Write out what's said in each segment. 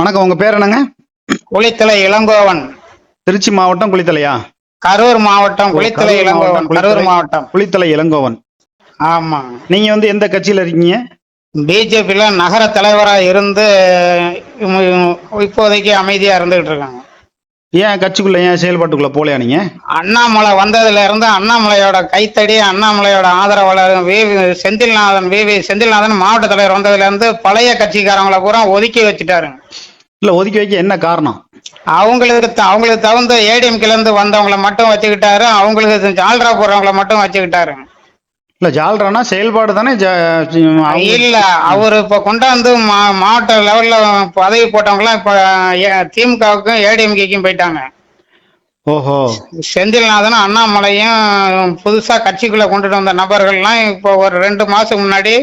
வணக்கம் உங்க பேர் என்னங்க? குளித்தலை இளங்கோவன். திருச்சி மாவட்டம் குளித்தலையா? கரூர் மாவட்டம் குளித்தலை இளங்கோவன் கரூர். மாவட்டம். குளித்தலை இளங்கோவன். ஆமா நீங்க வந்து எந்த கட்சியில இருக்கீங்க? பிஜேபியில நகர தலைவரா இருந்து இப்போதைக்கு அமைதியா இருந்துகிட்டு இருக்காங்க. ஏன் கட்சிக்குள்ள ஏன் செயல்பாட்டுக்குள்ள போலையா நீங்க? அண்ணாமலை வந்ததுல இருந்து அண்ணாமலையோட கைத்தடி அண்ணாமலையோட ஆதரவாளர் V. Senthilnathan V V Senthilnathan மாவட்ட தலைவர் வந்ததுல இருந்து பழைய கட்சிக்காரங்களை பூரா ஒதுக்கி வச்சுட்டாருங்க. இல்ல ஒதுக்கி வைக்க என்ன காரணம்? அவங்களுக்கு அவங்களுக்கு தகுந்த ஏடிஎம்கேல இருந்து வந்தவங்கள மட்டும் வச்சுக்கிட்டாரு அவங்களுக்கு ஜால்ரா போடுறவங்கள மட்டும் வச்சுக்கிட்டாரு. இல்ல ஜால்ரானா செயல்பாடு தானே இல்ல அவர் இப்ப கொண்டாந்து மா- மாவட்ட லெவல்ல பதவி போட்டவங்க இப்ப திமுகவுக்கும் ஏடிஎம்கேக்கும் போயிட்டாங்க. ஓஹோ. செந்தில்நாதன் அண்ணாமலையும் புதுசா கட்சிக்குள்ள கொண்டுட்டு வந்த நபர்கள்லாம் இப்போ ஒரு ரெண்டு மாசம் முன்னாடி.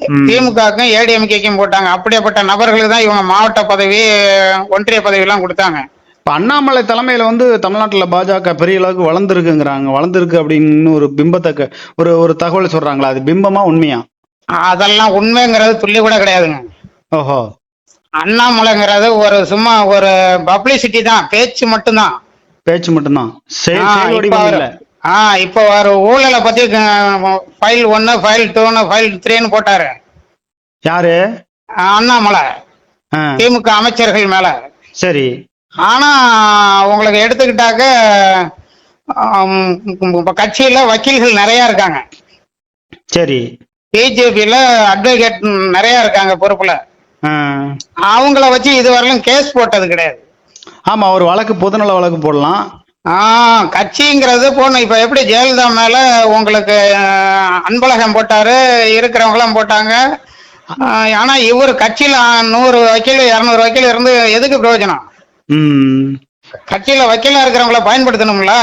திமுகவுக்கும் ஏடிஎம்கேக்கும் போட்டாங்க. அப்படியேப்பட்ட நபர்களுக்கு தான் இவங்க மாவட்ட பதவி ஒன்றிய பதவி எல்லாம் கொடுத்தாங்க. இப்ப அண்ணாமலை தலைமையில வந்து தமிழ்நாட்டுல பாஜக பெரிய அளவுக்கு வளர்ந்துருக்குங்கிறாங்க. வளர்ந்துருக்கு அப்படின்னு ஒரு பிம்பத்தை க- ஒரு ஒரு தகவல் சொல்றாங்களா? அது பிம்பமா உண்மையா? அதெல்லாம் உண்மைங்கிறது துள்ளி கூட கிடையாதுங்க. ஓஹோ. அண்ணாமலைங்கிறது ஒரு சும்மா ஒரு பப்ளிசிட்டி தான். பேச்சு மட்டும்தான். பேச்சு மட்டும்தான். ஆ, இப்ப ஒரு ஊழலை பத்தி ஃபைல் ஒன்னு ஃபைல் டூன்னு ஃபைல் த்ரீன்னு போட்டாரு. யாரு? அண்ணாமலை. திமுக அமைச்சர்கள் மேல. சரி. ஆனா உங்களுக்கு எடுத்துக்கிட்டாக்க கட்சியில வக்கீல்கள் நிறைய இருக்காங்க. சரி. பிஜேபியில அட்வொகேட் நிறைய இருக்காங்க பொறுப்புல. அவங்கள வச்சு இதுவரையிலும் கேஸ் போட்டது கிடையாது. ஆமா ஒரு வழக்கு பொதுநல வழக்கு போடலாம். ஆ கட்சிங்கிறது போடணும். இப்ப எப்படி ஜெயலலிதா மேல உங்களுக்கு அஹ், அன்பழகன் போட்டாரு இருக்கிறவங்களாம் போட்டாங்க. ஆஹ், ஆனா இவர் கட்சியில நூறு வக்கீல் இருநூறு வக்கீல் இருந்து எதுக்கு பிரயோஜனம்? கட்சியில வக்கீலா இருக்கிறவங்கள பயன்படுத்தணும்ல?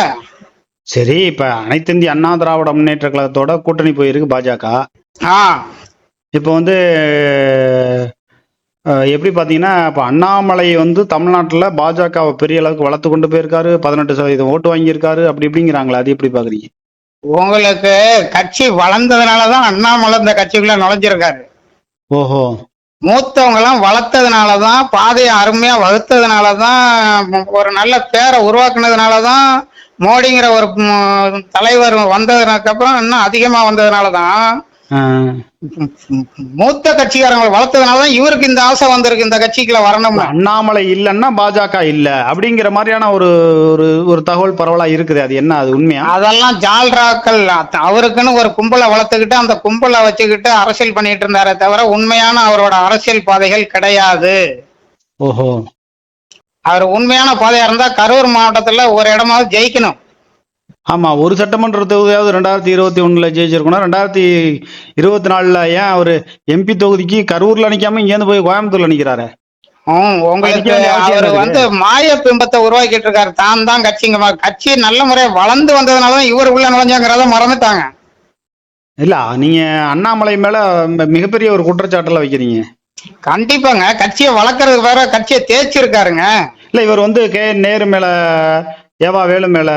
சரி இப்ப அனைத்து இந்திய அண்ணா திராவிட முன்னேற்ற கழகத்தோட கூட்டணி போயிருக்கு பாஜக. ஆ. இப்போ வந்து எப்படி பாத்தீங்கன்னா இப்போ அண்ணாமலை வந்து தமிழ்நாட்டுல பாஜகவை பெரிய அளவுக்கு வளர்த்து கொண்டு போயிருக்காரு பதினெட்டு சதவீதம் ஓட்டு வாங்கியிருக்காரு அப்படி இப்படிங்கிறாங்களா அது எப்படி பாக்குறீங்க உங்களுக்கு கட்சி வளர்ந்ததுனாலதான் அண்ணாமலை இந்த கட்சிக்குள்ள நுழைஞ்சிருக்காரு. ஓஹோ. மூத்தவங்க எல்லாம் வளர்த்ததுனாலதான் பாதையை அருமையா வகுத்ததுனாலதான் ஒரு நல்ல பேரை உருவாக்குனதுனாலதான் மோடிங்கிற ஒரு தலைவர் வந்ததுக்கு அப்புறம் இன்னும் அதிகமா வந்ததுனாலதான் அஹ், மூத்த கட்சிக்காரங்களை வளர்த்ததுனாலதான் இவருக்கு இந்த ஆசை வந்திருக்கு இந்த கட்சிக்குள்ள வரணும்னு. அண்ணாமலை இல்லைன்னா பாஜக இல்ல. அப்படிங்கிற மாதிரியான ஒரு ஒரு ஒரு தகவல் பரவலா இருக்குது. அது என்ன? அது உண்மையா? அதெல்லாம் ஜால்ராக்கள். அவருக்குன்னு ஒரு கும்பலை வளர்த்துக்கிட்டு அந்த கும்பலை வச்சுக்கிட்டு அரசியல் பண்ணிட்டு இருந்தாரே தவிர உண்மையான அவரோட அரசியல் பாதைகள் கிடையாது. ஓஹோ. அவர் உண்மையான பாதையா இருந்தா கரூர் மாவட்டத்துல ஒரு இடமாவது ஜெயிக்கணும். ஆமா ஒரு சட்டமன்ற தொகுதியாவது ரெண்டாயிரத்தி இருபத்தி ஒண்ணுல ஜெயிச்சிருக்கணும் ரெண்டாயிரத்தி இருபத்தி நாலுல ஏன் அவரு எம்பி தொகுதிக்கு கரூர்ல நிக்காம இங்கேருந்து போய் கோயம்புத்தூர்ல நிக்கிறாரு ஹம், உங்களுக்கு அவர். வந்து மாய பிம்பத்தை உருவாக்கிட்டு இருக்காரு தான் தான் கட்சிங்க. கட்சி நல்ல முறையா வளர்ந்து வந்ததுனாலதான் இவர் உள்ள நுழைஞ்சாங்கிறத மறந்துட்டாங்க. இல்ல நீங்க அண்ணாமலை மேல மிகப்பெரிய ஒரு குற்றச்சாட்டுல வைக்கிறீங்க. கண்டிப்பாங்க. கட்சியை வளர்க்கறதுக்கு வேற கட்சியை தேய்ச்சிருக்காருங்க. இல்ல இவர் வந்து கே நேரு மேல ஏவா வேலு மேல.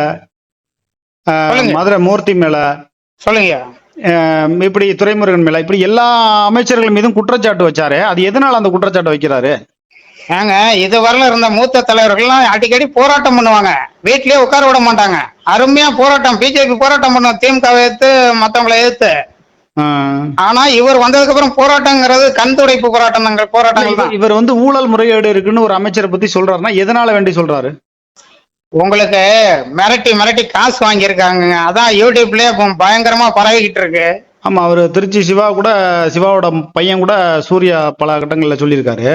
மதுரை மூர்த்தி மேல சொல்லுங்க இப்படி துரைமுருகன் மேல இப்படி எல்லா அமைச்சர்கள் மீதும் குற்றச்சாட்டு வச்சாரு அது எதனால அந்த குற்றச்சாட்டு வைக்கிறாரு? ஏங்க இது வரல இருந்த மூத்த தலைவர்கள்லாம் அடிக்கடி போராட்டம் பண்ணுவாங்க. வீட்லயே உட்கார விட மாட்டாங்க. அருமையா போராட்டம் பிஜேபி போராட்டம் பண்ணுவோம் திமுக எதிர்த்து மத்தவங்களை எதிர்த்து. ஆனா இவர் வந்ததுக்கு அப்புறம் போராட்டங்கிறது கண் துடைப்பு போராட்டம் போராட்டங்கள் தான். இவர் வந்து ஊழல் முறைகேடு இருக்குன்னு ஒரு அமைச்சரை பத்தி சொல்றாருன்னா எதனால வேண்டி சொல்றாரு? உங்களுக்கு மிரட்டி மிரட்டி காசு வாங்கியிருக்காங்க. அதான் யூடியூப்லயே இப்போ பயங்கரமா பரவிக்கிட்டு இருக்கு. ஆமா அவரு திருச்சி சிவா கூட சிவாவோட பையன் கூட சூர்யா பல கட்டங்கள்ல சொல்லியிருக்காரு.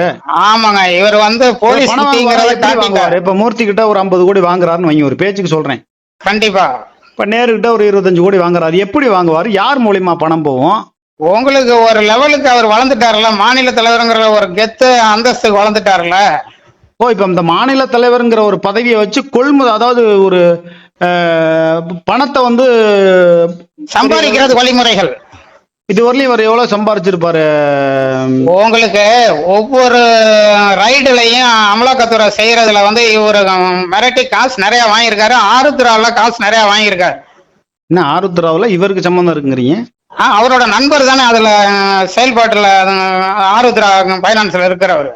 ஆமாங்க இவர் வந்து போலீஸ் வாங்குவாரு, இப்ப மூர்த்தி கிட்ட ஒரு ஐம்பது கோடி வாங்குறாருன்னு வைங்க ஒரு பேச்சுக்கு சொல்றேன். கண்டிப்பா. இப்ப நேரு கிட்ட ஒரு இருபத்தஞ்சு கோடி வாங்குறாரு. எப்படி வாங்குவாரு? யார் மூலியமா பணம் போகும்? உங்களுக்கு ஒரு லெவலுக்கு அவர் வளர்ந்துட்டாருல மாநில தலைவருங்கிற ஒரு கெத்து அந்தஸ்துக்கு வளர்ந்துட்டாருல ஓ இப்ப இந்த மாநில தலைவருங்கிற ஒரு பதவியை வச்சு கொள்முதல் அதாவது ஒரு பணத்தை வந்து சம்பாதிக்கிறது வழிமுறைகள். இதுவரையிலும் இவர் எவ்வளவு சம்பாரிச்சிருப்பாரு? உங்களுக்கு ஒவ்வொரு ரைடுலையும் அமலாக்கத்துறை செய்யறதுல வந்து இவர் மிரட்டி காசு நிறைய வாங்கியிருக்காரு. ஆருத்ரால காசு நிறைய வாங்கியிருக்காரு. என்ன ஆருத்ராவில் இவருக்கு சம்மந்தம் இருக்குங்கிறீங்க? ஆ, அவரோட நண்பர் தானே அதுல செயல்பாட்டுல ஆருத்ரா பைனான்ஸ்ல இருக்கிறவர்.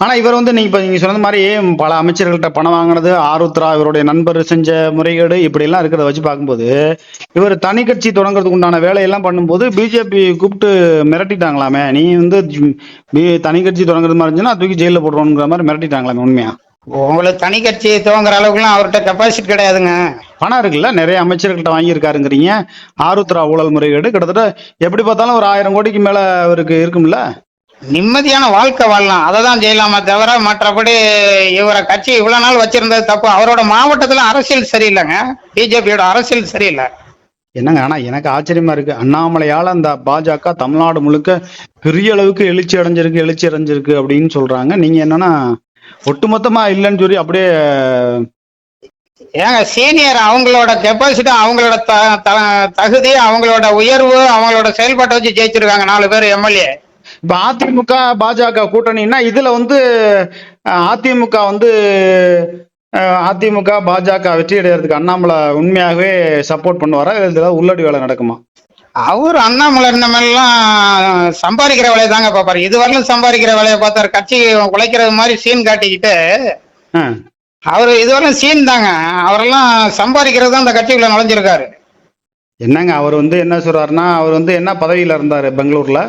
ஆனா இவர் வந்து நீங்க நீங்க சொன்னது மாதிரி பல அமைச்சர்கள்ட்ட பணம் வாங்கினது ஆருத்ரா இவருடைய நண்பர் செஞ்ச முறைகேடு இப்படி எல்லாம் இருக்கிறத வச்சு பார்க்கும்போது இவர் தனி கட்சி தொடங்குறதுக்கு உண்டான வேலையெல்லாம் பண்ணும்போது பிஜேபி கூப்பிட்டு மிரட்டிட்டாங்களாமே. நீ வந்து தனி கட்சி தொடங்குறது மாதிரி இருந்துச்சுன்னா தூக்கி ஜெயில போடுறோங்கிற மாதிரி மிரட்டிட்டாங்களாமே உண்மையா? உங்களுக்கு தனி கட்சி துவங்குற அளவுக்குலாம் அவர்கிட்ட கெப்பாசிட்டி கிடையாதுங்க. பணம் இருக்குல்ல நிறைய அமைச்சர்கள்ட்ட வாங்கியிருக்காருங்கிறீங்க. ஆருத்ரா ஊழல் முறைகேடு கிட்டத்தட்ட எப்படி பார்த்தாலும் ஒரு ஆயிரம் கோடிக்கு மேல அவருக்கு இருக்கும்ல? நிம்மதியான வாழ்க்கை வாழலாம். அதை தான் செய்யலாமே தவிர மற்றபடி இவரை கட்சி இவ்வளவு நாள் வச்சிருந்தது தப்பு. அவரோட மாவட்டத்துல அரசியல் சரியில்லைங்க. பிஜேபியோட அரசியல் சரியில்லை. என்னங்க ஆனா எனக்கு ஆச்சரியமா இருக்கு. அண்ணாமலையால அந்த பாஜக தமிழ்நாடு முழுக்க பெரிய அளவுக்கு எழுச்சி அடைஞ்சிருக்கு எழுச்சி அடைஞ்சிருக்கு அப்படின்னு சொல்றாங்க. நீங்க என்னன்னா ஒட்டுமொத்தமா இல்லைன்னு சொல்லி அப்படியே ஏங்க சீனியர் அவங்களோட கெப்பாசிட்டி அவங்களோட தகுதி அவங்களோட உயர்வு அவங்களோட செயல்பாட்டை வச்சு ஜெயிச்சிருக்காங்க நாலு பேர் எம்எல்ஏ இப்ப அதிமுக பாஜக கூட்டணின்னா இதுல வந்து அதிமுக வந்து அதிமுக பாஜக வெற்றி அடைகிறதுக்கு அண்ணாமலை உண்மையாகவே சப்போர்ட் பண்ணுவாரா? இல்ல ஏதாவது உள்ளடி வேலை நடக்குமா? அவர் அண்ணாமலை இந்த மாதிரிலாம் சம்பாதிக்கிற வேலையை தாங்க பார்ப்பாரு. இதுவரையிலும் சம்பாதிக்கிற வேலையை பார்த்தாரு. கட்சி உழைக்கிறது மாதிரி சீன் காட்டிக்கிட்டு. அவர் இதுவரையிலும் சீன் தாங்க. அவரெல்லாம் சம்பாதிக்கிறது தான் அந்த கட்சிக்குள்ள நுழைஞ்சிருக்காரு. என்னங்க அவர் வந்து என்ன சொல்றாருன்னா அவர் வந்து என்ன பதவியில இருந்தாரு பெங்களூர்ல?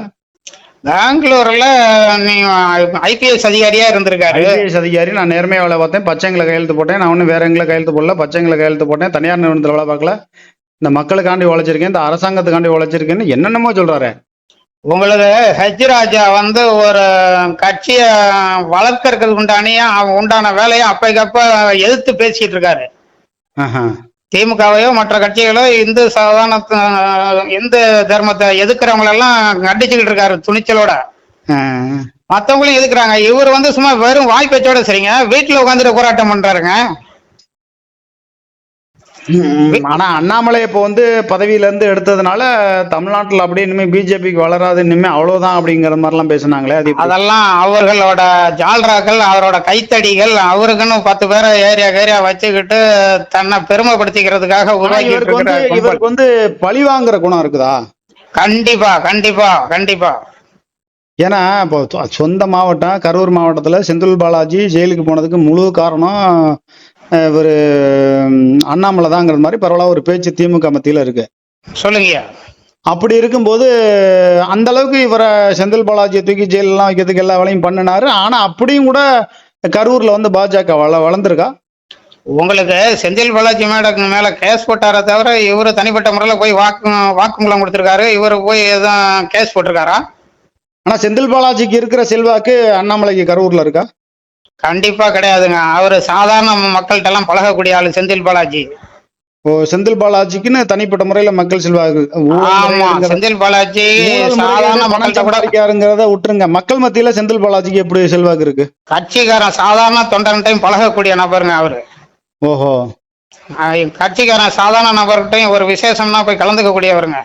பெங்களூர்ல நீங்க ஐபிஎஸ் அதிகாரியா இருந்திருக்காரு. ஐபிஎஸ் அதிகாரி நான் நேர்மையா வேலை பார்த்தேன். பச்சைங்களை கையெழுத்து போட்டேன். நான் ஒன்றும் வேற எங்களை கையெழுத்து போடல. பச்சைங்களை கையெழுத்து போட்டேன். தனியார் நிறுவனத்தில் வேலை பார்க்கல. இந்த மக்களுக்காண்டி உழைச்சிருக்கேன். இந்த அரசாங்கத்துக்காண்டி உழைச்சிருக்கேன்னு என்னென்னமோ சொல்றாரு. உங்களுக்கு ஹெச் ராஜா வந்து ஒரு கட்சியை வளர்க்கறதுக்கு உண்டானியா அவன் உண்டான வேலையை அப்பைக்கப்ப எதிர்த்து பேசிட்டு இருக்காரு. திமுகவையோ மற்ற கட்சிகளோ இந்து சாதாரண இந்து தர்மத்தை எதுக்குறவங்களெல்லாம் கண்டிச்சுக்கிட்டு இருக்காரு துணிச்சலோட. மற்றவங்களும் எதுக்குறாங்க? இவர் வந்து சும்மா வெறும் வாய்ப்பச்சோட சரிங்க. வீட்டுல உட்காந்துட்டு போராட்டம் பண்றாருங்க. ஆனா அண்ணாமலை இப்போ வந்து பதவியில இருந்து எடுத்ததுனால தமிழ்நாட்டுல அப்படியே இனிமே பிஜேபிக்கு வளராது இனிமே அவ்வளவுதான் அப்படிங்கிற மாதிரிலாம் பேசுனாங்களே அது? அதெல்லாம் அவர்களோட ஜால்ராக்கள் அவரோட கைத்தடிகள் அவருக்குன்னு பத்து பேரை ஏரியா ஏரியா வச்சுக்கிட்டு தன்னை பெருமைப்படுத்திக்கிறதுக்காக இவருக்கு வந்து. இவருக்கு வந்து பழி வாங்குற குணம் இருக்குதா கண்டிப்பா கண்டிப்பா கண்டிப்பா ஏன்னா இப்போ சொந்த மாவட்டம் கரூர் மாவட்டத்துல செந்தில் பாலாஜி ஜெயிலுக்கு போனதுக்கு முழு காரணம் ம், அண்ணாமலை தாங்கிற மாதிரி பரவாயில்ல ஒரு பேச்சு திமுக மத்தியில இருக்கு. சொல்லுங்கய்யா. அப்படி இருக்கும்போது அந்த அளவுக்கு இவரை செந்தில் பாலாஜியை தூக்கி ஜெயிலெல்லாம் வைக்கிறதுக்கு எல்லா வேலையும் பண்ணினாரு. ஆனா அப்படியும் கூட கரூர்ல வந்து பாஜக வள வளர்ந்துருக்கா? உங்களுக்கு செந்தில் பாலாஜி மேடம் மேல கேஸ் போட்டாரே தவிர இவரு தனிப்பட்ட முறையில் போய் வாக்கு வாக்குமூலம் கொடுத்திருக்காரு. இவரு போய் எதுவும் கேஸ் போட்டிருக்காரா? ஆனா செந்தில் பாலாஜிக்கு இருக்கிற செல்வாக்கு அண்ணாமலைக்கு கரூர்ல இருக்கா? கண்டிப்பா கிடையாதுங்க. அவரு சாதாரண மக்கள்கிட்ட எல்லாம் பழகக்கூடிய ஆளு செந்தில் பாலாஜி. ஓ செந்தில் பாலாஜிக்குன்னு தனிப்பட்ட முறையில மக்கள் செல்வாக்கு ஆமா செந்தில் பாலாஜி சாதாரண மக்கள்கிட்ட கூட சம்பாதிக்காருங்கிறத விட்டுருங்க. மக்கள் மத்தியில செந்தில் பாலாஜிக்கு எப்படி செல்வாக்கு இருக்கு? கட்சிக்காரன் சாதாரண தொண்டன்ட்டையும் பழகக்கூடிய நபருங்க அவரு. ஓஹோ. கட்சிக்காரன் சாதாரண நபர்கிட்டையும் ஒரு விசேஷம்னா போய் கலந்துக்க கூடியவருங்க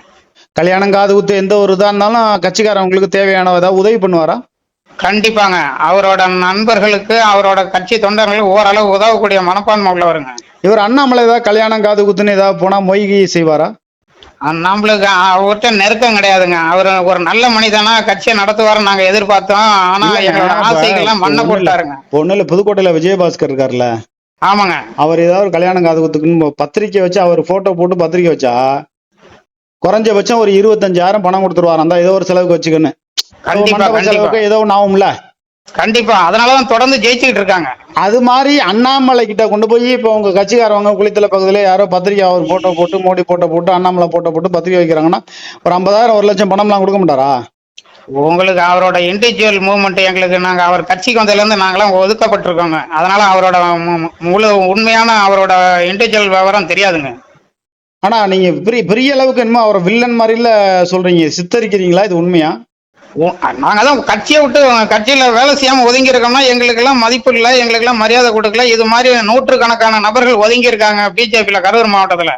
கல்யாணம் காது குத்து எந்த ஒரு இதா இருந்தாலும் கட்சிக்காரவங்களுக்கு தேவையான ஏதாவது உதவி பண்ணுவாரா? கண்டிப்பாங்க. அவரோட நண்பர்களுக்கு அவரோட கட்சி தொண்டர்களுக்கு ஓரளவு உதவக்கூடிய மனப்பான்மை உள்ளவருங்க. இவர் அண்ணாமலை ஏதாவது கல்யாணம் காது குத்துன்னு ஏதாவது போனா மொய்கி செய்வாரா? நம்மளுக்கு அவர்கிட்ட நெருக்கம் கிடையாதுங்க. அவர் ஒரு நல்ல மனிதனா கட்சியை நடத்துவாரு நாங்க எதிர்பார்த்தோம். ஆனா எங்களோட ஆசைகள்லாம் மண்ணை. போட்டாருங்க. ஒண்ணு இல்ல புதுக்கோட்டையில விஜயபாஸ்கர் இருக்காருல்ல. ஆமாங்க. அவர் ஏதாவது ஒரு கல்யாணம் காது குத்துக்குன்னு பத்திரிக்கை வச்சு அவர் போட்டோ போட்டு பத்திரிக்கை வச்சா குறைஞ்சபட்சம் ஒரு இருபத்தஞ்சாயிரம் பணம் கொடுத்துருவாரு அந்த ஏதோ ஒரு செலவுக்கு வச்சுக்கன்னு. கண்டிப்பா கண்டிப்பா. ஏதோ ஆகும்ல? கண்டிப்பா. அதனாலதான் தொடர்ந்து ஜெயிச்சுக்கிட்டு இருக்காங்க. அது மாதிரி அண்ணாமலை கிட்ட கொண்டு போய் இப்போ உங்க கட்சிக்காரவங்க குளித்தல பக்கத்துல யாரோ பத்திரிக்கை அவர் போட்டோ போட்டு மோடி போட்டோ போட்டு அண்ணாமலை போட்டோ போட்டு பத்திரிக்கை வைக்கிறாங்கன்னா ஒரு ஐம்பதாயிரம் ஒரு லட்சம் பணம்லாம் கொடுக்க மாட்டாரா? உங்களுக்கு அவரோட இண்டிவிஜுவல் மூவ்மெண்ட் எங்களுக்கு நாங்க அவர் கட்சிக்கு வந்ததுல இருந்து நாங்களாம் ஒதுக்கப்பட்டிருக்கோங்க. அதனால அவரோட முழு உண்மையான அவரோட இண்டிவிஜுவல் விவரம் தெரியாதுங்க. ஆனா நீங்க பெரிய பெரிய அளவுக்கு என்னமோ அவரை வில்லன் மாதிரில சொல்றீங்க. சித்தரிக்கிறீங்களா? இது உண்மையா? உ- நாங்க தான் கட்சியை விட்டு கட்சியில வேலை செய்யாம ஒதுங்கி இருக்கோம்னா எங்களுக்கு எல்லாம் மதிப்பு இல்லை எங்களுக்கு எல்லாம் மரியாதை கொடுக்கல. இது மாதிரி நூற்றுக்கணக்கான நபர்கள் ஒதுங்கி இருக்காங்க பிஜேபியில கரூர் மாவட்டத்துல.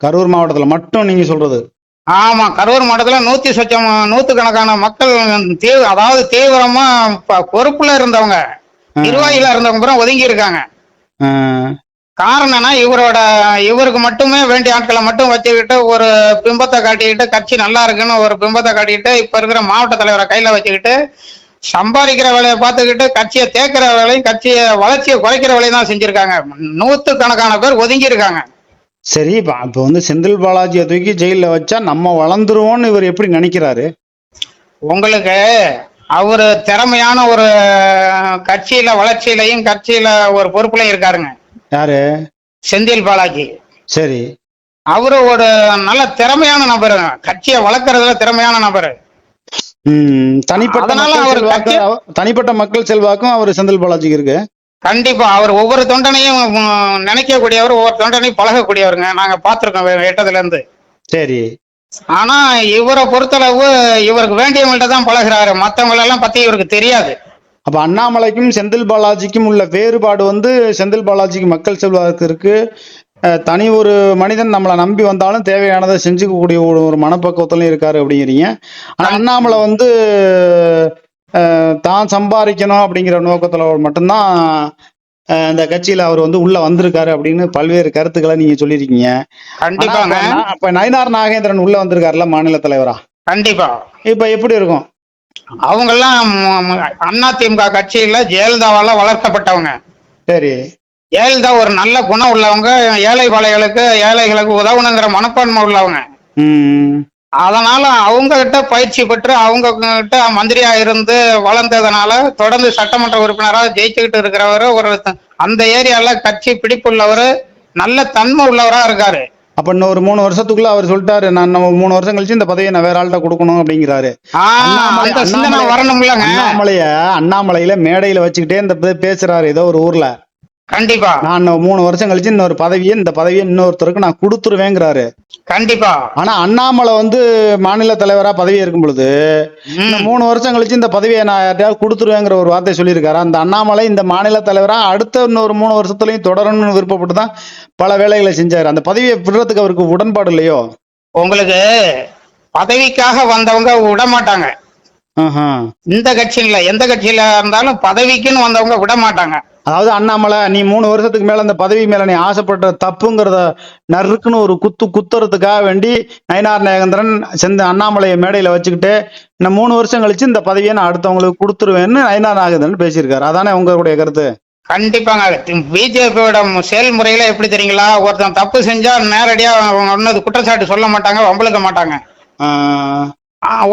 கரூர் மாவட்டத்துல மட்டும் நீங்க சொல்றது? ஆமா கரூர் மாவட்டத்துல நூத்தி சொச்சம் நூத்துக்கணக்கான மக்கள் தீவிர அதாவது தீவிரமா பொறுப்புல இருந்தவங்க நிர்வாகிகளா இருந்தவங்க பூரா ஒதுங்கி இருக்காங்க ஆஹ், காரணம் என்ன? இவரோட இவருக்கு மட்டுமே வேண்டிய ஆட்களை மட்டும் வச்சுக்கிட்டு ஒரு பிம்பத்தை காட்டிக்கிட்டு கட்சி நல்லா இருக்குன்னு ஒரு பிம்பத்தை காட்டிக்கிட்டு இப்ப இருக்கிற மாவட்ட தலைவரை கையில வச்சுக்கிட்டு சம்பாதிக்கிற வேலையை பார்த்துக்கிட்டு கட்சியை தேக்கிற வேலையும் கட்சியை வளர்ச்சியை குறைக்கிற வேலையும் தான் செஞ்சிருக்காங்க. நூத்து கணக்கான பேர் ஒதுங்கி இருக்காங்க சரி இப்ப இப்ப வந்து செந்தில் பாலாஜியை தூக்கி ஜெயில வச்சா நம்ம வளர்ந்துருவோம்னு இவர் எப்படி நினைக்கிறாரு? உங்களுக்கு அவரு திறமையான ஒரு கட்சியில வளர்ச்சியிலையும் கட்சியில ஒரு பொறுப்புலையும் இருக்காருங்க. யாரு? செந்தில் பாலாஜி. சரி. அவரு ஒரு நல்ல திறமையான நபர். கட்சியை வளர்க்கறதுல திறமையான நபர். தனிப்பட்ட மக்கள் தனிப்பட்ட மக்கள் செல்வாக்கும் அவர் செந்தில் பாலாஜிக்கு இருக்கு. கண்டிப்பா அவர் ஒவ்வொரு தொண்டனையும் நினைக்கக்கூடியவர் ஒவ்வொரு தொண்டனையும் பழகக்கூடியவருங்க. நாங்க பார்த்திருக்கோம் வே- எட்டதுல இருந்து சரி. ஆனா இவரை பொறுத்தளவு இவருக்கு வேண்டியவங்கள்ட்ட தான் பழகுறாரு. மத்தவங்கள எல்லாம் பத்தி இவருக்கு தெரியாது. அப்ப அண்ணாமலைக்கும் செந்தில் பாலாஜிக்கும் உள்ள வேறுபாடு வந்து செந்தில் பாலாஜிக்கு மக்கள் செல்வாக்கு தனி ஒரு மனிதன் நம்மளை நம்பி வந்தாலும் தேவையானதை செஞ்சுக்கக்கூடிய ஒரு ஒரு மனப்பக்குவத்திலும் இருக்காரு அப்படிங்கிறீங்க. ஆனா அண்ணாமலை வந்து தான் சம்பாதிக்கணும் அப்படிங்கிற நோக்கத்துல மட்டும்தான் இந்த கட்சியில அவர் வந்து உள்ள வந்திருக்காரு அப்படின்னு பல்வேறு கருத்துக்களை நீங்க சொல்லியிருக்கீங்க. கண்டிப்பாங்க. அப்ப நயினார் நாகேந்திரன் உள்ள வந்திருக்காருல்ல மாநில தலைவரா? கண்டிப்பா. இப்ப எப்படி இருக்கும்? அவங்கெல்லாம் அண்ணா திமுக கட்சியில ஜெயலலிதாவால வளர்க்கப்பட்டவங்க. சரி. ஜெயலலிதா ஒரு நல்ல குணம் உள்ளவங்க ஏழை பாளைகளுக்கு ஏழைகளுக்கு உதவணுங்கிற மனப்பான்மை உள்ளவங்க. அதனால அவங்க கிட்ட பயிற்சி பெற்று அவங்க கிட்ட மந்திரியா இருந்து வளர்ந்ததுனால தொடர்ந்து சட்டமன்ற உறுப்பினராக ஜெயிச்சுக்கிட்டு இருக்கிறவர் ஒரு அந்த ஏரியால கட்சி பிடிப்புள்ளவர் நல்ல தன்மை உள்ளவரா இருக்காரு. அப்ப இன்னும் ஒரு மூணு வருஷத்துக்குள்ள அவர் சொல்லிட்டாரு நான் இன்னும் மூணு வருஷம் கழிச்சு இந்த பதவியை நான் வேற ஆள்கிட்ட கொடுக்கணும் அப்படிங்கிறாரு. அண்ணாமலை- அண்ணாமலைய அண்ணாமலையில மேடையில வச்சுக்கிட்டே இந்த பேசுறாரு ஏதோ ஒரு ஊர்ல. கண்டிப்பா. நான் மூணு வருஷம் கழிச்சு இன்னொரு பதவியை இந்த பதவியை இன்னொருத்தருக்கு நான் கொடுத்துருவேங்கிறாரு. கண்டிப்பா. ஆனா அண்ணாமலை வந்து மாநில தலைவரா பதவி இருக்கும் பொழுது. இந்த மூணு வருஷம் கழிச்சு இந்த பதவியை நான் யார்ட்டையாவது கொடுத்துருவேங்கிற ஒரு வார்த்தை சொல்லியிருக்காரு. அந்த அண்ணாமலை இந்த மாநில தலைவரா அடுத்த இன்னொரு மூணு வருஷத்துலயும் தொடரணும்னு விருப்பப்பட்டு தான் பல வேலைகளை செஞ்சாரு. அந்த பதவியை விடுறதுக்கு அவருக்கு உடன்பாடு இல்லையோ? உங்களுக்கு பதவிக்காக வந்தவங்க விட மாட்டாங்க. இந்த கட்சியில எந்த கட்சியில இருந்தாலும் பதவிக்குன்னு வந்தவங்க விட மாட்டாங்க அதாவது அண்ணாமலை நீ மூணு வருஷத்துக்கு மேல அந்த பதவி மேல நீ ஆசைப்பட்ட தப்புங்கிறத நறுக்குன்னு ஒரு குத்து குத்துறதுக்காக வேண்டி நயனார் நாகேந்திரன் செந்த அண்ணாமலையை மேடையில வச்சுக்கிட்டு இந்த மூணு வருஷம் கழிச்சு இந்த பதவியை நான் அடுத்தவங்களுக்கு கொடுத்துருவேன்னு நயனார் நாகேந்திரன் பேசியிருக்காரு. அதானே உங்களுடைய கருத்து? கண்டிப்பாங்க. பிஜேபியோட செயல்முறையில எப்படி தெரியுங்களா? ஒருத்தன் தப்பு செஞ்சா நேரடியா ஒன்னது குற்றச்சாட்டு சொல்ல மாட்டாங்க வம்பளுக்க மாட்டாங்க.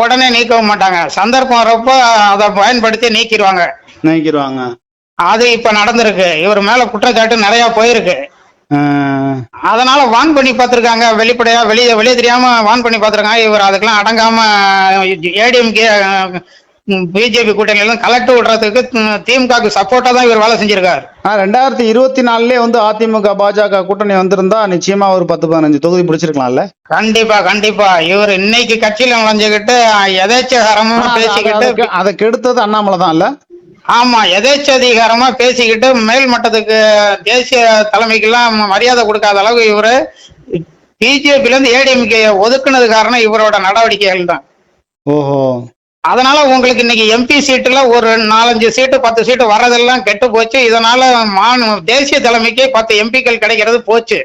உடனே நீக்கவும் மாட்டாங்க. சந்தர்ப்பம் வரப்ப அதை பயன்படுத்தி நீக்கிடுவாங்க. நினைக்கிடுவாங்க அது இப்ப நடந்திருக்கு. இவர் மேல குற்றச்சாட்டு நிறைய போயிருக்கு. அதனால வான் பண்ணி பார்த்திருக்காங்க. வெளிப்படையா வெளியே வெளியே தெரியாம வான் பண்ணி பார்த்திருக்காங்க. இவர் அதுக்கெல்லாம் அடங்காம ஏடிஎம்கே பிஜேபி கூட்டணியில கலெக்ட் விடுறதுக்கு திமுகவுக்கு சப்போர்ட்டா தான் இவர் வேலை செஞ்சிருக்காரு. ரெண்டாயிரத்தி இருபத்தி நாலுலயே வந்து அதிமுக பாஜக கூட்டணி வந்திருந்தா நிச்சயமா ஒரு பத்து பதினஞ்சு தொகுதி பிடிச்சிருக்கலாம்ல? கண்டிப்பா கண்டிப்பா. இவர் இன்னைக்கு கட்சியில நுழைஞ்சுக்கிட்டு எதேச்சகாரமா பேசிக்கிட்டு அதை கெடுத்தது அண்ணாமலை தான் இல்ல ஆமா எதேச்சதிகாரமா பேசிக்கிட்டு மேல் மட்டத்துக்கு தேசிய தலைமைக்கெல்லாம் மரியாதை கொடுக்காத அளவு இவரு பிஜேபில இருந்து ஏடிஎம்கே ஒதுக்குனது காரணம் இவரோட நடவடிக்கைகள் தான். ஓஹோ. அதனால உங்களுக்கு இன்னைக்கு எம்பி சீட்டுல ஒரு நாலஞ்சு சீட்டு பத்து சீட்டு வர்றதெல்லாம் கெட்டு போச்சு. இதனால மாநில தேசிய தலைமைக்கு பத்து எம்பிக்கள் கிடைக்கிறது போச்சு.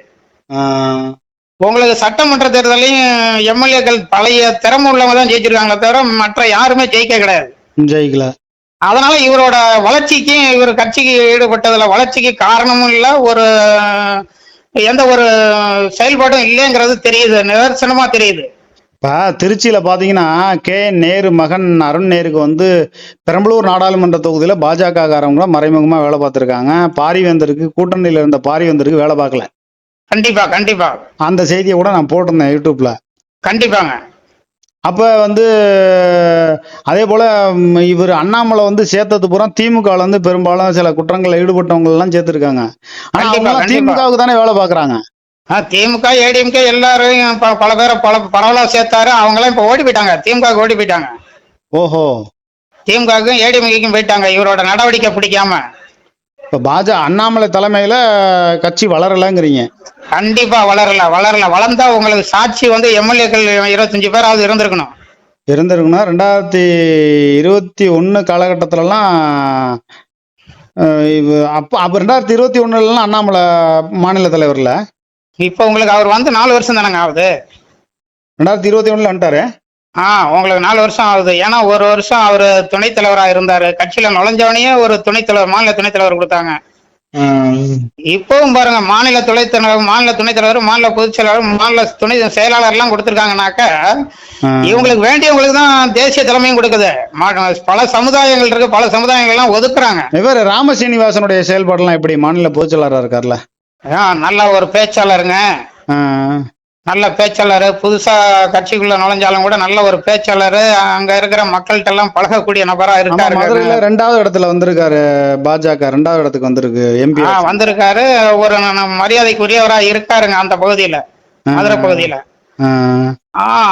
உங்களுக்கு சட்டமன்ற தேர்தலையும் எம்எல்ஏக்கள் பழைய திறமை உள்ளவங்க தான் ஜெயிச்சிருக்காங்களே தவிர மற்ற யாருமே ஜெயிக்க கிடையாது. ஜெயிக்கல. அதனால இவரோட வளர்ச்சிக்கு இவர் கட்சிக்கு ஈடுபட்டதுல வளர்ச்சிக்கு காரணமும் இல்ல. ஒரு எந்த ஒரு செயல்பாடும் இல்லைங்கிறது தெரியுது. நிதர்சனமா தெரியுது. இப்ப திருச்சியில பாத்தீங்கன்னா கே. நேரு மகன் அருண் நேருக்கு வந்து பெரம்பலூர் நாடாளுமன்ற தொகுதியில பாஜக காரங்க மறைமுகமா வேலை பார்த்திருக்காங்க. பாரிவேந்தருக்கு கூட்டணியில இருந்த பாரிவேந்தருக்கு வேலை பார்க்கல. கண்டிப்பா கண்டிப்பா. அந்த செய்தியை கூட நான் போட்டிருந்தேன் யூடியூப்ல. கண்டிப்பாங்க. அப்ப வந்து அதே போல இவர் அண்ணாமலை வந்து சேர்த்தது பூரா திமுக ல வந்து பெரும்பாலும் சில குற்றங்களில் ஈடுபட்டவங்க எல்லாம் சேர்த்திருக்காங்க. ஆனா கண்டிப்பா, அவங்க கண்டிப்பா. திமுகவுக்கு தானே வேலை பாக்குறாங்க. ஆ, திமுக ஏடிஎம்கே எல்லாரும் பல பேரை பல பரவலா சேர்த்தாரு. அவங்களாம் இப்ப ஓடி போயிட்டாங்க. திமுக ஓடி போயிட்டாங்க. ஓஹோ. திமுகவுக்கும் ஏடிஎம்கேக்கும் போயிட்டாங்க. இவரோட நடவடிக்கை பிடிக்காம. இப்ப பாஜ அண்ணாமலை தலைமையில கட்சி வளரலங்கிறீங்க. கண்டிப்பா வளரல வளரல. வளர்ந்தா உங்களுக்கு சாட்சி வந்து எம்எல்ஏக்கள் இருபத்தஞ்சு பேராவது இருந்திருக்கணும். இருந்திருக்குன்னா ரெண்டாயிரத்தி இருபத்தி ஒன்று காலகட்டத்திலலாம் அப்ப அப்ப ரெண்டாயிரத்தி இருபத்தி ஒண்ணுலலாம் அண்ணாமலை மாநில தலைவர்ல? இப்ப உங்களுக்கு அவர் வந்து நாலு வருஷம் தானங்க ஆகுது? ரெண்டாயிரத்தி இருபத்தி ஒண்ணுல வந்துட்டாரு. ஆ உங்களுக்கு நாலு வருஷம் ஆகுது. ஏன்னா ஒரு வருஷம் அவர் துணைத் தலைவரா இருந்தாரு. கட்சியில நுழைஞ்சவனையே ஒரு துணைத் தலைவர் மாநில துணைத் தலைவர் கொடுத்தாங்க. இப்பவும் பாருங்க மாநில துணைத் தலைவர் மாநில துணைத் தலைவர் மாநில பொதுச் செயலாளர் மாநில துணை செயலாளர் எல்லாம் கொடுத்திருக்காங்கனாக்க இவங்களுக்கு வேண்டியவங்களுக்கு தான் தேசிய தலைமையும் கொடுக்குது. பல சமுதாயங்கள் இருக்கு. பல சமுதாயங்கள் எல்லாம் ஒதுக்குறாங்க. இவர் ராமசீனிவாசனுடைய செயல்பாடெல்லாம் எப்படி? மாநில பொதுச்செயலாளரா இருக்கார்ல? ஆ, நல்ல ஒரு பேச்சாளருங்க. நல்ல பேச்சாளர். புதுசா கட்சிக்குள்ள நுழைஞ்சாலும் கூட நல்ல ஒரு பேச்சாளர். அங்க இருக்கிற மக்கள்கிட்ட எல்லாம் பழகக்கூடிய நபரா இருக்காரு. மதுரையில ரெண்டாவது இடத்துல வந்திருக்காரு பாஜக. ரெண்டாவது இடத்துக்கு வந்திருக்கு எம்பி வந்திருக்காரு. ஒரு மரியாதைக்குரியவரா இருக்காருங்க அந்த பகுதியில. மதுரை பகுதியில.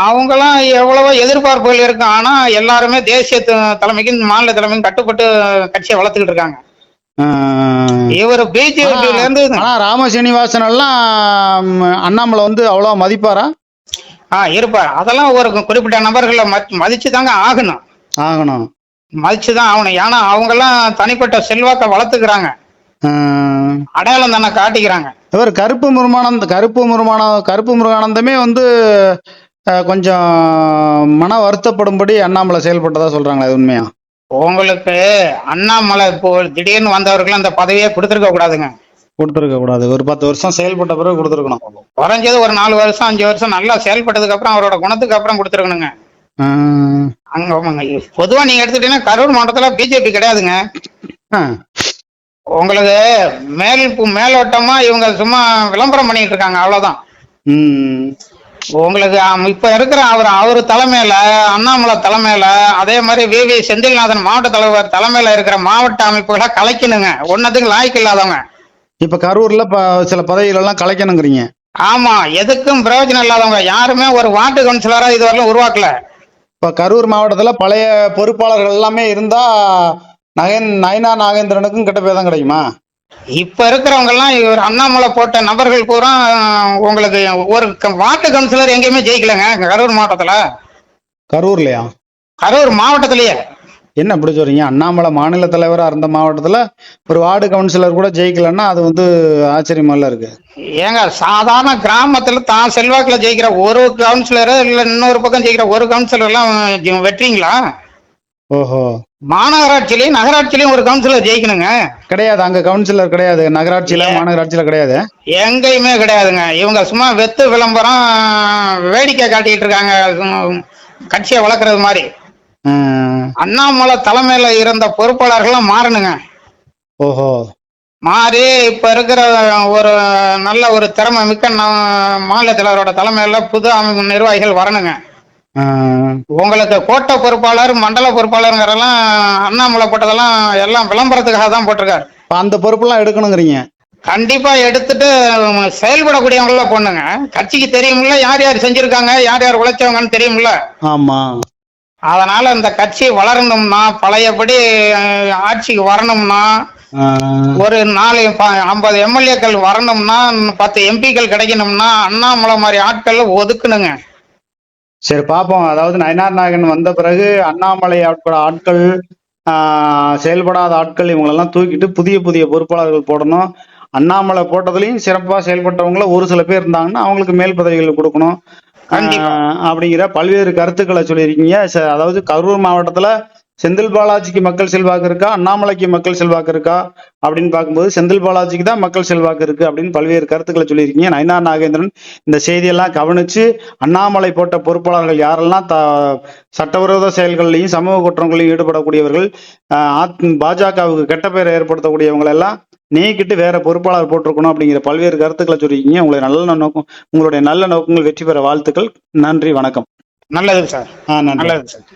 அவங்கெல்லாம் எவ்வளவோ எதிர்பார்ப்புகள் இருக்கு. ஆனா எல்லாருமே தேசிய தலைமைக்கும் மாநில தலைமைக்கும் கட்டுப்பட்டு கட்சியை வளர்த்துக்கிட்டு இருக்காங்க. இவர் பிஜேபியில இருந்து ஆனா ராமசீனிவாசன் எல்லாம் ம், அண்ணாமலை வந்து அவ்வளவு மதிப்பாரா? ஆ இருப்பார். அதெல்லாம் ஒரு குறிப்பிட்ட நபர்களை மதி- மதிச்சு தாங்க ஆகணும். ஆகணும். மதிச்சு தான் ஆகணும். ஏன்னா அவங்கெல்லாம் தனிப்பட்ட செல்வாக்க வளர்த்துக்கிறாங்க. அடையாளம் தானே காட்டிக்கிறாங்க. இவர் கருப்பு முருமானந்த கருப்பு முருமான கருப்பு முருகானந்தமே வந்து கொஞ்சம் மன வருத்தப்படும்படி அண்ணாமலை செயல்பட்டதா சொல்றாங்களே அது உண்மையா? உங்களுக்கு அண்ணாமலை இப்போ திடீர்னு வந்தவர்கள் அந்த பதவியே கொடுத்துருக்க கூடாதுங்க. கொடுத்துருக்க கூடாது. ஒரு பத்து வருஷம் செயல்பட்ட பிறகு கொடுத்துருக்கணும். குறைஞ்சது ஒரு நாலு வருஷம் அஞ்சு வருஷம் நல்லா செயல்பட்டதுக்கு அப்புறம் அவரோட குணத்துக்கு அப்புறம் கொடுத்துருக்கணுங்க. அங்க பொதுவா நீங்க எடுத்துட்டீங்கன்னா கரூர் மாவட்டத்துல பிஜேபி கிடையாதுங்க. உங்களுக்கு மேல் மேலோட்டமா இவங்க சும்மா விளம்பரம் பண்ணிட்டு இருக்காங்க அவ்வளவுதான். உங்களுக்கு இப்ப இருக்கிற அவர் அவர் தலைமையில அண்ணாமலை தலைமையில அதே மாதிரி வி. வி. செந்தில்நாதன் மாவட்ட தலைவர் தலைமையில இருக்கிற மாவட்ட அமைப்புகளை கலைக்கணுங்க. ஒன்னத்துக்கு லாய்க்கு இல்லாதவங்க. இப்ப கரூர்ல சில பதவிகள் எல்லாம் கலைக்கணுங்கிறீங்க. ஆமா எதுக்கும் பிரயோஜனம் இல்லாதவங்க. யாருமே ஒரு வார்டு கவுன்சிலரா இதுவரையிலும் உருவாக்கல. இப்ப கரூர் மாவட்டத்துல பழைய பொறுப்பாளர்கள் எல்லாமே இருந்தா நகன் நயனா நாகேந்திரனுக்கும் கிட்ட பேர் தான் கிடைக்குமா? இப்ப இருக்கிறவங்க எல்லாம் இவர் அண்ணாமலை போட்ட நபர்கள் பூரா உங்களுக்கு ஒரு வார்டு கவுன்சிலர் எங்கேயுமே ஜெயிக்கலங்க கரூர் மாவட்டத்துல. கரூர்லயா? கரூர் மாவட்டத்திலேயே. என்ன அப்படி சொல்றீங்க? அண்ணாமலை மாநில தலைவரா இருந்த மாவட்டத்துல ஒரு வார்டு கவுன்சிலர் கூட ஜெயிக்கலன்னா அது வந்து ஆச்சரியமால இருக்கு. ஏங்க சாதாரண கிராமத்துல தான் செல்வாக்குல ஜெயிக்கிற ஒரு கவுன்சிலர் இல்ல இன்னொரு பக்கம் ஜெயிக்கிற ஒரு கவுன்சிலர் எல்லாம் ஜெ- வெற்றீங்களா ஓஹோ. மாநகராட்சியிலயும் நகராட்சியிலயும் ஒரு கவுன்சிலர் ஜெயிக்கணுங்க. கிடையாது அங்க கவுன்சிலர் கிடையாது. நகராட்சியில மாநகராட்சியில கிடையாது. எங்கேயுமே கிடையாதுங்க. இவங்க சும்மா வெத்து விளம்பரம் வேடிக்கை காட்டிட்டு இருக்காங்க. கட்சியை வளர்க்கறது மாதிரி. அண்ணாமலை தலைமையில இருந்த பொறுப்பாளர்கள்லாம் மாறணுங்க. ஓஹோ. மாறி இப்ப இருக்கிற ஒரு நல்ல ஒரு திறமை மிக்க மாநில தலைவரோட தலைமையில புது அமைப்பு நிர்வாகிகள் வரணுங்க. உங்களுக்கு கோட்டை பொறுப்பாளர் மண்டல பொறுப்பாளருங்கிறதெல்லாம் அண்ணாமலை போட்டதெல்லாம் எல்லாம் விளம்பரத்துக்காக தான் போட்டிருக்காரு. அந்த பொறுப்பெல்லாம் எடுக்கணுங்கிறீங்க? கண்டிப்பா எடுத்துட்டு செயல்படக்கூடியவங்கள பொண்ணுங்க கட்சிக்கு தெரியும்ல யார் யார் செஞ்சிருக்காங்க யார் யார் உழைச்சவங்கன்னு தெரியும்ல ஆமா. அதனால இந்த கட்சி வளரணும்னா பழையபடி ஆட்சிக்கு வரணும்னா ஒரு நாலு ஐம்பது எம்எல்ஏக்கள் வரணும்னா பத்து எம்பிக்கள் கிடைக்கணும்னா அண்ணாமலை மாதிரி ஆட்கள் ஒதுக்கணுங்க. சரி பாப்போம். அதாவது நயனார் நாயகன் வந்த பிறகு அண்ணாமலை ஆட்பட ஆட்கள் ஆஹ், செயல்படாத ஆட்கள் இவங்களெல்லாம் தூக்கிட்டு புதிய புதிய பொறுப்பாளர்கள் போடணும். அண்ணாமலை போட்டதுலயும் சிறப்பா செயல்பட்டவங்கள ஒரு சில பேர் இருந்தாங்கன்னா அவங்களுக்கு மேல் பதவிகள் கொடுக்கணும். அப்படிங்கிற பல்வேறு கருத்துக்களை சொல்லியிருக்கீங்க. அதாவது கரூர் மாவட்டத்துல செந்தில் பாலாஜிக்கு மக்கள் செல்வாக்கு இருக்கா? அண்ணாமலைக்கு மக்கள் செல்வாக்கு இருக்கா? அப்படின்னு பார்க்கும்போது செந்தில் பாலாஜிக்கு தான் மக்கள் செல்வாக்கு இருக்கு அப்படின்னு பல்வேறு கருத்துக்களை சொல்லியிருக்கீங்க. நயனார் நாகேந்திரன் இந்த செய்தியெல்லாம் கவனிச்சு அண்ணாமலை போட்ட பொறுப்பாளர்கள் யாரெல்லாம் த சட்டவிரோத செயல்கள்லையும் சமூக குற்றங்களையும் ஈடுபடக்கூடியவர்கள் பாஜகவுக்கு கெட்ட பெயரை ஏற்படுத்தக்கூடியவங்களை எல்லாம் நீக்கிட்டு வேற பொறுப்பாளர் போட்டிருக்கணும் அப்படிங்கிற பல்வேறு கருத்துக்களை சொல்லியிருக்கீங்க. உங்களுடைய நல்ல நோக்கம் உங்களுடைய நல்ல நோக்கங்கள் வெற்றி பெற வாழ்த்துக்கள். நன்றி வணக்கம். நல்லது சார். ஆ நல்லது சார்.